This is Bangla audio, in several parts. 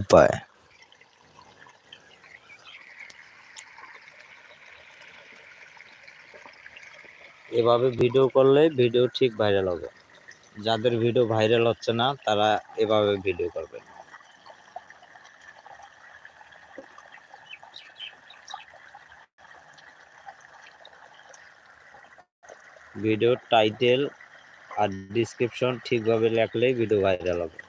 উপায়। এভাবে ভিডিও করলে ভিডিও ঠিক ভাইরাল হবে। যাদের ভিডিও ভাইরাল হচ্ছে না, তারা এভাবে ভিডিও করবে। ভিডিওর টাইটেল আর ডিসক্রিপশন ঠিকভাবে লেখলেই ভিডিও ভাইরাল হবে।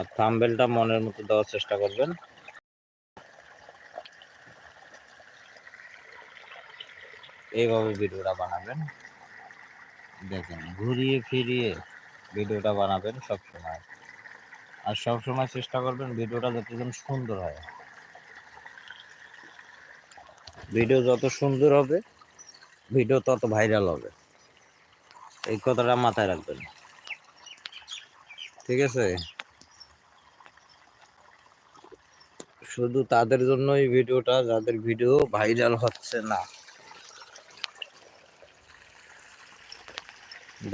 আর থাম্বেলটা মনের মতো দেওয়ার চেষ্টা করবেন। এইভাবে ভিডিওটা বানাবেন। দেখেন, ঘুরিয়ে ফিরিয়ে ভিডিওটা বানাবেন সব সময় আর সব সময় চেষ্টা করবেন ভিডিওটা যতক্ষণ সুন্দর হয়। ভিডিও যত সুন্দর হবে, ভিডিও তত ভাইরাল হবে। এই কথাটা মাথায় রাখবেন। ঠিক আছে? শুধু তাদের জন্যই ভিডিওটা, যাদের ভিডিও ভাইরাল হচ্ছে না।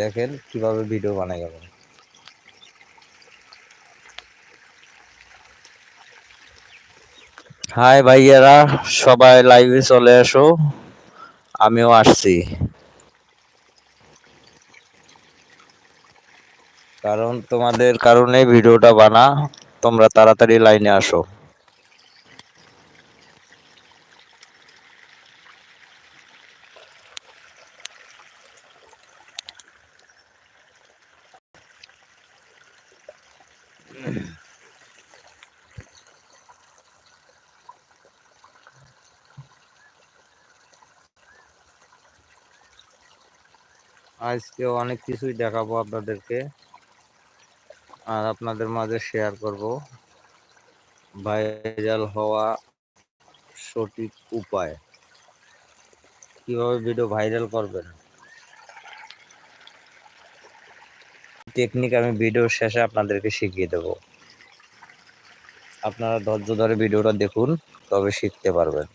দেখেন কীভাবে ভিডিও বানাই যাবেন হাই ভাইয়ারা, সবাই লাইভে চলে এসো। আমিও আসছি। কারণ তোমাদের কারণে ভিডিওটা বানা, তোমরা তাড়াতাড়ি লাইনে আসো। আজকে অনেক কিছুই দেখাবো আপনাদেরকে আর আপনাদের মাঝে শেয়ার করব। ভাইরাল হওয়া সঠিক উপায়। কীভাবে ভিডিও ভাইরাল করবেন? টেকনিক আমি ভিডিওর শেষে আপনাদেরকে শিখিয়ে দেব। আপনারা ধৈর্য ধরে ভিডিওটা দেখুন, তবে শিখতে পারবেন।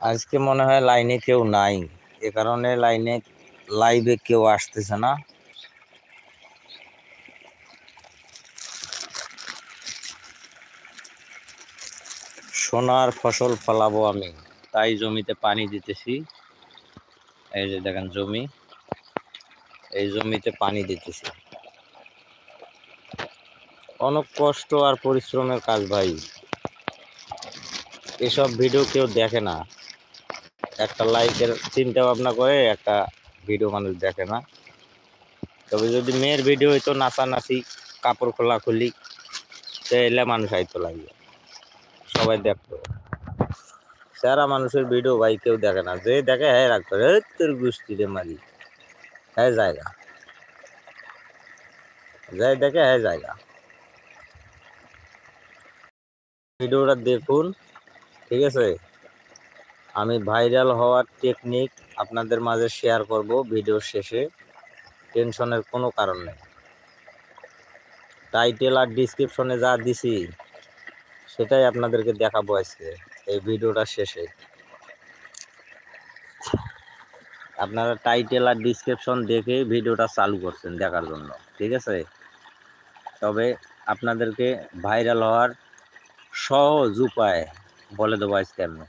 আজকে মনে হয় লাইনে কেউ নাই এ কারণে লাইনে লাইভে কেউ আসতেছে না সোনার ফসল ফলাবো আমি। তাই জমিতে পানি দিতেছি। এই যে দেখেন জমি। এই জমিতে পানি দিতেছি। অনেক কষ্ট আর পরিশ্রমের কাজ ভাই। এসব ভিডিও কেউ দেখে না। একটা লাইকের চিন্তা ভাবনা করে একটা ভিডিও মানুষ দেখে না। তবে যদি মেয়ের ভিডিও হইতো নাচানাচি, কাপড় খোলা খুলি তাহলে মানুষ আইতো লাগবে। সবাই দেখতো সারা মানুষের ভিডিও ভাই কেউ দেখে না। যে দেখে হ্যাঁ রাখতো রে তোর গোষ্ঠী রে মারি। হ্যাঁ জায়গা। যাই দেখে হ্যাঁ জায়গা। ভিডিওটা দেখুন, ঠিক আছে? আমি ভাইরাল হওয়ার টেকনিক আপনাদের মাঝে শেয়ার করব ভিডিওর শেষে। টেনশনের কোনো কারণ নেই। টাইটেল আর ডিসক্রিপশনে যা দিছি সেটাই আপনাদেরকে দেখাবো আজকে, এই ভিডিওটা শেষে। আপনারা টাইটেল আর ডিসক্রিপশন দেখে ভিডিওটা চালু করছেন দেখার জন্য, ঠিক আছে? তবে আপনাদেরকে ভাইরাল হওয়ার সহজ উপায় বলে দেবো আজকে আমি।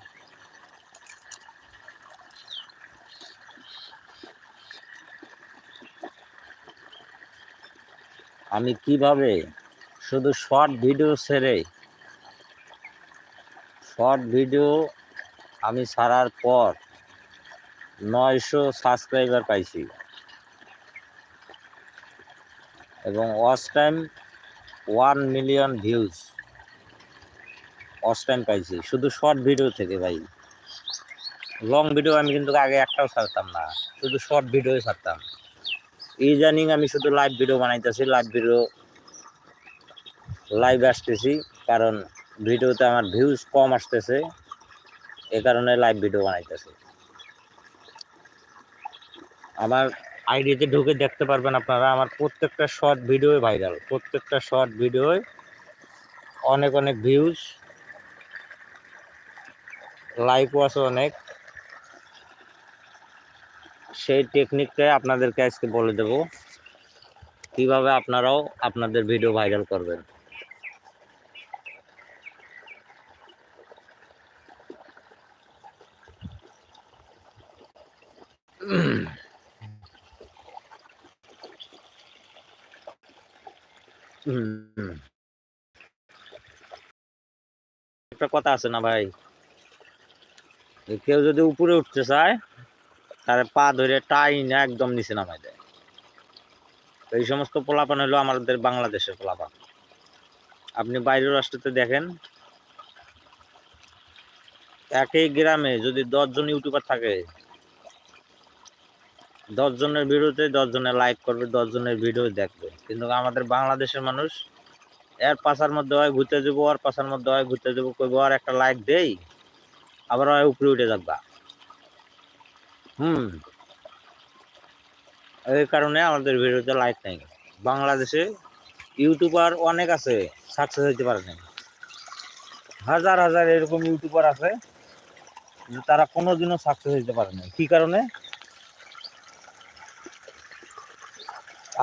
আমি কীভাবে শুধু শর্ট ভিডিও ছেড়ে শর্ট ভিডিও আমি ছাড়ার পর নয়শো সাবস্ক্রাইবার পাইছি। এবং watch time one million views watch time পাইছি। শুধু শর্ট ভিডিও থেকে ভাই। লং ভিডিও আমি কিন্তু আগে একটাও ছাড়তাম না। শুধু শর্ট ভিডিও ছাড়তাম। ইদানিং আমি শুধু লাইভ ভিডিও বানাইতেছি। লাইভ ভিডিও লাইভ আসতেছি। কারণ ভিডিওতে আমার ভিউজ কম আসতেছে, এ কারণে লাইভ ভিডিও বানাইতেছি। আমার আইডিতে ঢুকে দেখতে পারবেন আপনারা, আমার প্রত্যেকটা শর্ট ভিডিও ভাইরাল প্রত্যেকটা শর্ট ভিডিও অনেক অনেক ভিউজ লাইকও আছে অনেক। সেই টেকনিকটাই আপনাদেরকে আজকে বলে দেব, কীভাবে আপনারাও আপনাদের ভিডিও ভাইরাল করবেন। একটা কথা আছে না ভাই? কেউ যদি উপরে উঠতে চায়, তার পা ধরে টাই একদম নিচে নামাই দেয়। এই সমস্ত পোলাপান হলো আমাদের বাংলাদেশের পোলাপান। আপনি বাইরের রাষ্ট্রতে দেখেন, একই গ্রামে যদি দশজন ইউটিউবার থাকে দশ জনের ভিডিওতে দশ জনের লাইক করবে দশ জনের ভিডিও দেখবে। কিন্তু আমাদের বাংলাদেশের মানুষ, এর পাশার মধ্যে হয় ঘুরতে যাব আর পাশার মধ্যে হয় ঘুরতে যাব, কইবো আর একটা লাইক দেই, আবার হয় উপরে উঠে যাবা। হুম। এই কারণে আমাদের ভিডিওতে লাইক নেই। বাংলাদেশে ইউটিউবার অনেক আছে সাকসেস হইতে পারে নাই। হাজার হাজার এরকম ইউটিউবার আছে তারা কোনোদিনও সাকসেস হইতে পারে নাই। কি কারণে?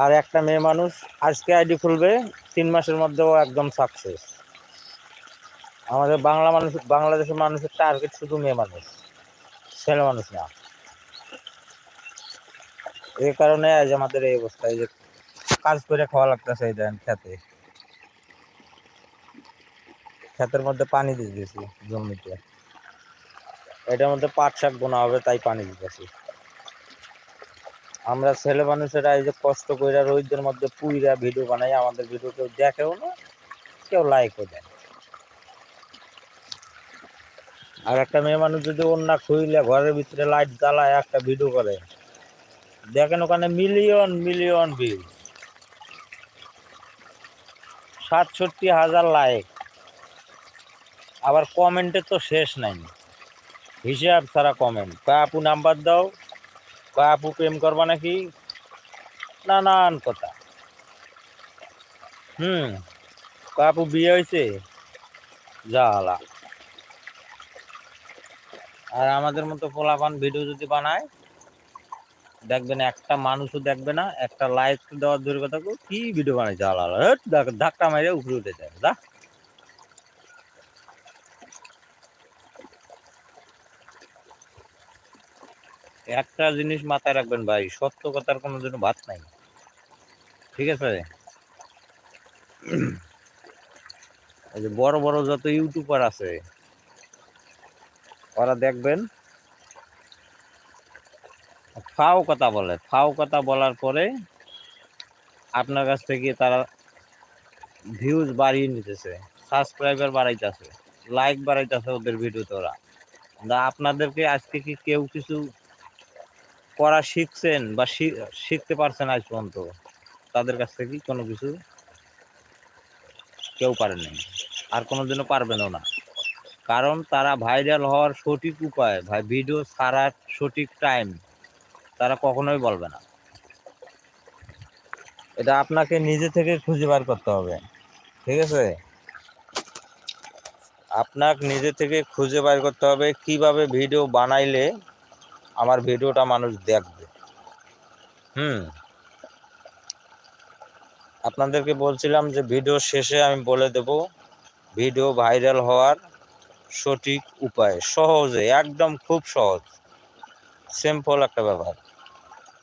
আর একটা মেয়ে মানুষ আজকে আইডি খুলবে, তিন মাসের মধ্যেও একদম সাকসেস আমাদের বাংলা মানুষ, বাংলাদেশের মানুষের টার্গেট শুধু মেয়ে মানুষ, ছেলে মানুষ না। এই কারণে আজ আমাদের এই অবস্থায় যে কাজ করে খাওয়া লাগতেছে এই দেন খেতে। ক্ষেতের মধ্যে পানি দিয়ে দিয়েছি জমিতে। এটার মধ্যে পাট শাক বোনা হবে, তাই পানি দিতেছি। আমরা ছেলে মানুষেরা এই যে কষ্ট করে রোহিতদের মধ্যে পুইরা ভিডিও বানাই, আমাদের ভিডিও কেউ দেখেও না, কেউ লাইকও দেয় আর একটা মেয়ে মানুষ যদি অন্য খুইলে ঘরের ভিতরে লাইট জ্বালায়, একটা ভিডিও করে, দেখেন ওখানে মিলিয়ন মিলিয়ন ভিউ সাতষট্টি হাজার লাইক আবার কমেন্টে তো শেষ নাই। হিসাব ছাড়া কমেন্ট তা আপু নাম্বার দাও। কয় প্রেম করবা নাকি? নানান কথা। হুম কয় বিয়ে হয়েছে জালা। আর আমাদের মতো পোলাপান ভিডিও যদি বানায় দেখবেন একটা মানুষও দেখবে না একটা লাইক দেওয়ার দূরের কথা কো, ভিডিও বানাইছে আলাদা ধাক্কা মারে উপরে উঠে যায়। যা। একটা জিনিস মাথায় রাখবেন ভাই, সত্য কথার কোনো জন্য ভাত নাই। ঠিক আছে? এই যে বড় বড় যত ইউটিউবার আছে, ওরা দেখবেন, ফাও কথা বলে। ফাও কথা বলার পরে আপনার কাছ থেকে তারা ভিউজ বাড়িয়ে নিতেছে সাবস্ক্রাইবার বাড়াইতেছে লাইক বাড়াইতেছে ওদের ভিডিওতে ওরা। আপনাদেরকে আজকে কি কেউ কিছু করা শিখছেন বা শিখতে পারছেন আজ পর্যন্ত, তাদের কাছ থেকে কোনো কিছু কেউ পারেনি আর কোনো দিনও পারবেনও না। কারণ তারা ভাইরাল হওয়ার সঠিক উপায়, ভাই, ভিডিও ছাড়ার সঠিক টাইম তারা কখনোই বলবে না। এটা আপনাকে নিজে থেকে খুঁজে বার করতে হবে, ঠিক আছে? আপনাকে নিজে থেকে খুঁজে বার করতে হবে কীভাবে ভিডিও বানাইলে আমার ভিডিওটা মানুষ দেখবে। হুম। আপনাদেরকে বলছিলাম যে ভিডিও শেষে আমি বলে দেব, ভিডিও ভাইরাল হওয়ার সঠিক উপায়। সহজে, একদম খুব সহজ। সিম্পল একটা ব্যাপার,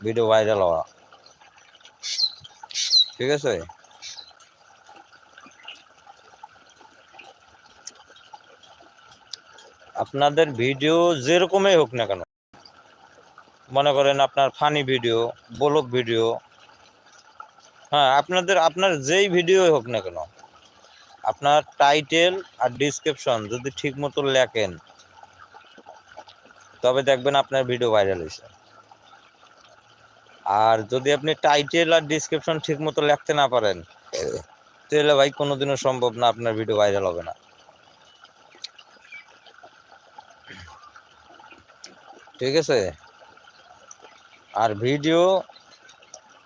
ভিডিও ভাইরাল হওয়া। ঠিক আছে? আপনাদের ভিডিও যেরকমই হোক না কেন মনে করেন আপনার ফানি ভিডিও ব্লগ ভিডিও হ্যাঁ আপনাদের, আপনার যেই ভিডিও হোক না কেন, আপনার টাইটেল আর ডিসক্রিপশন যদি ঠিক মতো লেখেন, তবে দেখবেন আপনার ভিডিও ভাইরাল হয়েছে। আর যদি আপনি টাইটেল আর ডিসক্রিপশন ঠিক মতো লিখতে না পারেন, তাহলে ভাই কোনোদিনও সম্ভব না আপনার ভিডিও ভাইরাল হবে না। ঠিক আছে? আর ভিডিও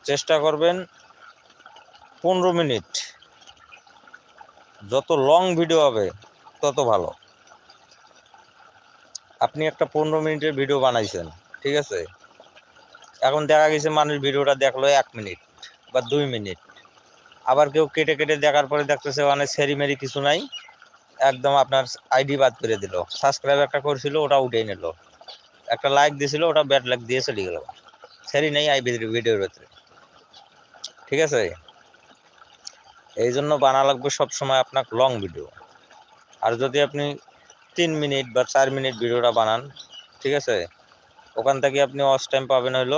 চেষ্টা করবেন পনেরো মিনিট। যত লং ভিডিও হবে, তত ভালো। আপনি একটা পনেরো মিনিটের ভিডিও বানাইছেন, ঠিক আছে? এখন দেখা গেছে মানুষ ভিডিওটা দেখল এক মিনিট বা দুই মিনিট। আবার কেউ কেটে কেটে দেখার পরে দেখতেছে মানে সেরি মেরি কিছু নাই। একদম আপনার আইডি বাদ করে দিল। সাবস্ক্রাইব একটা করছিল, ওটা উঠে নিল। একটা লাইক দিয়েছিল ওটা ব্যাড লাইক দিয়ে চলে গেল। সেরি নেই, আই ভিডিওর ভেতরে। ঠিক আছে? এই জন্য বানা লাগবে সবসময় আপনার লং ভিডিও আর যদি আপনি তিন মিনিট বা চার মিনিট ভিডিওটা বানান, ঠিক আছে? ওখান থেকে আপনি অস টাইম পাবেন হইল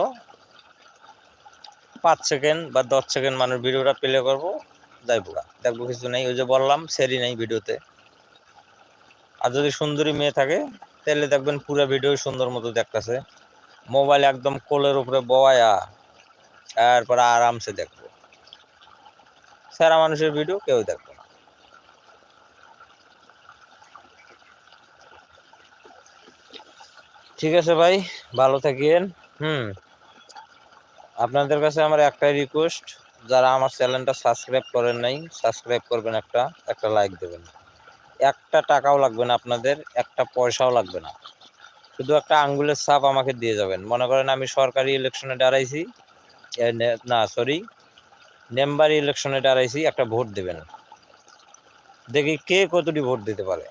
পাঁচ সেকেন্ড বা দশ সেকেন্ড মানুষ ভিডিওটা প্লে করব গা। দেখব কিছু নেই, ওই যে বললাম সেরি নেই ভিডিওতে। আর যদি সুন্দরী মেয়ে থাকে, তাহলে দেখবেন পুরো ভিডিও সুন্দর মতো দেখতেছে। মোবাইল একদম কোলের উপরে বয়া তারপরে আরামসে দেখব। সারা মানুষের ভিডিও কেউ দেখবে ঠিক আছে ভাই, ভালো থাকিয়েন, হুম। আপনাদের কাছে আমার একটাই রিকোয়েস্ট যারা আমার চ্যানেলটা সাবস্ক্রাইব করেন নাই সাবস্ক্রাইব করবেন একটা একটা লাইক দেবেন। একটা টাকাও লাগবে না আপনাদের, একটা পয়সাও লাগবে না। শুধু একটা আঙ্গুলের ছাপ আমাকে দিয়ে যাবেন। মনে করেন আমি সরকারি ইলেকশনে দাঁড়াইছি না সরি মেম্বার ইলেকশনে দাঁড়াইছি, একটা ভোট দেবেন। দেখি কে কতটি ভোট দিতে পারে।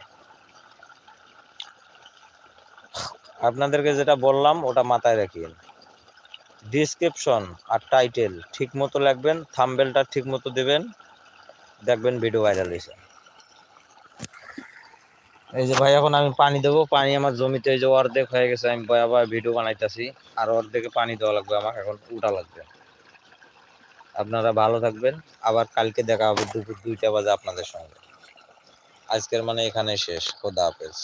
আপনাদেরকে যেটা বললাম, ওটা মাথায় রাখিয়েন ডিসক্রিপশন আর টাইটেল ঠিক মতো লাগবেন থাম্বেলটা ঠিক মতো দেবেন, দেখবেন ভিডিও ভাইরাল হয়েছে। এই যে ভাই, এখন আমি পানি দেবো। পানি আমার জমিতে এই যে অর্ধেক হয়ে গেছে, আমি আবার ভিডিও বানাইতেছি। আর অর্ধেকে পানি দেওয়া লাগবে আমাকে এখন উঠা লাগবে। আপনারা ভালো থাকবেন। আবার কালকে দেখা হবে দুপুর দুইটা বাজে আপনাদের সঙ্গে। আজকের মানে এখানে শেষ। খোদা হাফেজ।